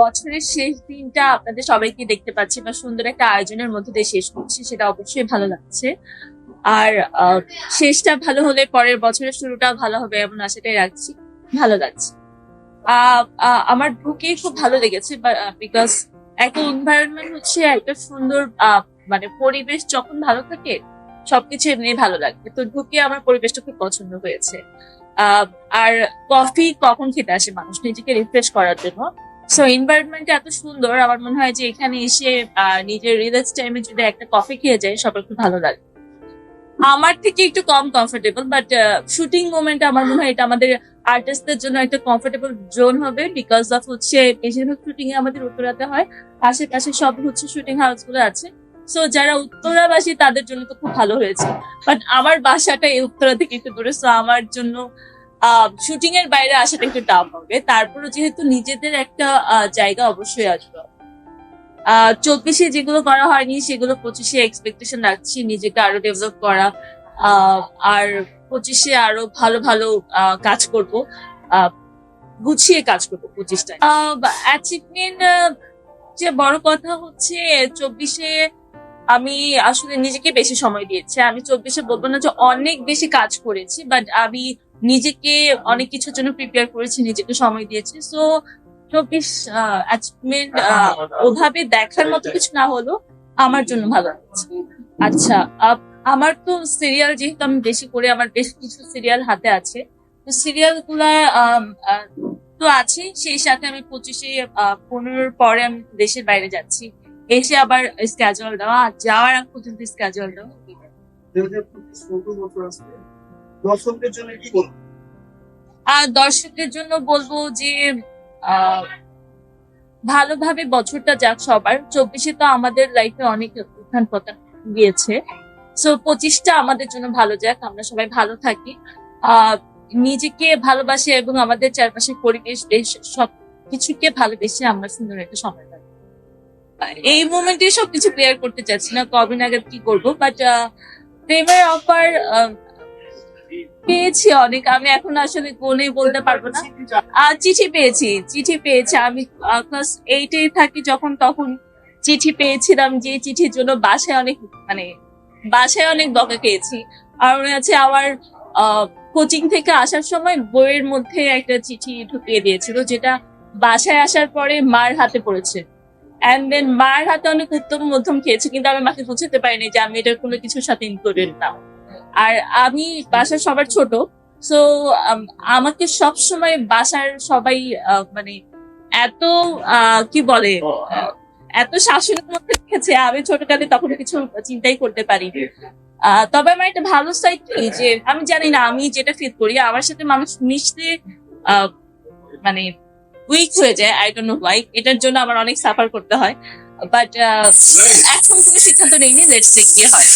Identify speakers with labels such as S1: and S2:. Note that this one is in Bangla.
S1: বছরের শেষ দিনটা আপনাদের সবাইকে দেখতে পাচ্ছি বা সুন্দর একটা আয়োজনের মধ্যে দিয়ে শেষ করছি, সেটা অবশ্যই ভালো লাগছে। আর শেষটা ভালো হলে পরের বছরের শুরুটা ভালো হবে এমন আশাটাই রাখছি, ভালো লাগছে। আমার ঢুকে খুব ভালো লেগেছে বিকজ একটা এনভায়রনমেন্ট হচ্ছে একটা সুন্দর মানে পরিবেশ যখন ভালো থাকে, সবকিছু এমনি ভালো লাগবে। তো ঢুকে আমার পরিবেশটা খুব পছন্দ হয়েছে। আর কফি কখন খেতে আসে মানুষ? নিজেকে রিফ্রেশ করার জন্য। সো এনভায়রনমেন্ট এত সুন্দর, আমার মনে হয় যে এখানে এসে নিজের রিল্যাক্স টাইমে যদি একটা কফি খেয়ে যায় সবার খুব ভালো লাগে। আমার থেকে একটু কম কমফোর্টেবল বাট শুটিং মোমেন্ট আমার মনে হয় এটা আমাদের আর্টিস্টদের জন্য একটা কমফোর্টেবল জোন হবে বিকজ অফ হচ্ছে, বেশিরভাগ শুটিং এ আমাদের উত্তরাতে হয়, আশেপাশে সব হচ্ছে শুটিং হাউসগুলো আছে। সো যারা উত্তরাবাসী তাদের জন্য তো খুব ভালো হয়েছে। বাট আমার বাসাটা এই উত্তরা থেকে একটু দূরে সো আমার জন্য শুটিং এর বাইরে আসাটা একটু টাফ হবে। তারপরে যেহেতু নিজেদের একটা জায়গা অবশ্যই আসবে। চব্বিশে যেগুলো করা হয়নি, সেগুলো পঁচিশে এক্সপেকটেশন রাখছি নিজেকে আরও ডেভেলপ করা। আর পঁচিশে আরও ভালো ভালো কাজ করব। গুছিয়ে কাজ করব পঁচিশটায়। অ্যাচিভমেন্ট যে বড় কথা হচ্ছে, চব্বিশে আমি আসলে নিজেকে বেশি সময় দিয়েছি। আমি চব্বিশে বলব না যে অনেক বেশি কাজ করেছি বাট আমি নিজেকে অনেক কিছুর জন্য প্রিপেয়ার করেছি নিজেকে সময় দিয়েছি। সো চব্বিশ অ্যাচিভমেন্ট ওভাবে দেখার মতো কিছু না হলো আমার জন্য ভালো লাগছে। আচ্ছা আমার তো সিরিয়াল যেহেতু আমি বেশি করে আমার বেশ কিছু সিরিয়াল হাতে আছে। তো সিরিয়ালগুলা তো আছে সেই সাথে আমি পঁচিশে পনেরোর পরে আমি দেশের বাইরে যাচ্ছি। এসে আবার স্ক্যাজুয়াল দেওয়া যাওয়ার আগ পর্যন্ত স্ক্যাজুয়াল দেওয়া।
S2: দর্শকদের জন্য কি বলব?
S1: আর দর্শকদের জন্য বলব যে ভালোভাবে বছরটা যাক সবার। চব্বিশে তো আমাদের লাইফে অনেক উত্থান পতন গিয়েছে। সো পঁচিশটা আমাদের জন্য ভালো যাক, আমরা সবাই ভালো থাকি। নিজেকে ভালোবাসে এবং আমাদের চারপাশের পরিবেশ বেশ সব কিছুকে ভালোবেসে আমরা সুন্দর একটা সময় পাই এই মোমেন্টে সবকিছু ক্লিয়ার করতে চাচ্ছি না, কবে নাগাদ কি করব? বাট প্রেমের অফার পেয়েছি অনেক। আমি এখন আসলে কোনে বলতে পারব না। আর চিঠি পেয়েছি চিঠি পেয়েছি। আমি ক্লাস এইটে থাকি যখন, তখন চিঠি পেয়েছিলাম যে চিঠির জন্য বাসায় অনেক মানে বাসায় অনেক বকা খেয়েছি। আর মনে আছে আমার কোচিং থেকে আসার সময় বইয়ের মধ্যে একটা চিঠি ঢুকিয়ে দিয়েছিল, যেটা বাসায় আসার পরে মার হাতে পড়েছে। অ্যান্ড দেন মার হাতে অনেক উত্তম মধ্যম খেয়েছে, কিন্তু আমি মাকে বুঝতে পারিনি যে আমি এটার কোনো কিছুর সাথে ইনক্লুডেড না। আর আমি বাসার সবার ছোট সো আমাকে সব সময় বাসার সবাই মানে এত কি বলে এত শাসনের মধ্যে রেখেছে আমি ছোটকালে তখন কিছু চিন্তাই করতে পারি। তবে আমার একটা ভালো সাইড কি যে আমি জানি না আমি যেটা ফিল করি আমার সাথে মানুষ মিশতে আহ, মানে উইক হয়ে যায় আই ডোন্ট নো হোয়াই এটার জন্য আমার অনেক সাফার করতে হয়। বাট এখন কোনো সিদ্ধান্ত নেইনি লেটস সে কি হয়।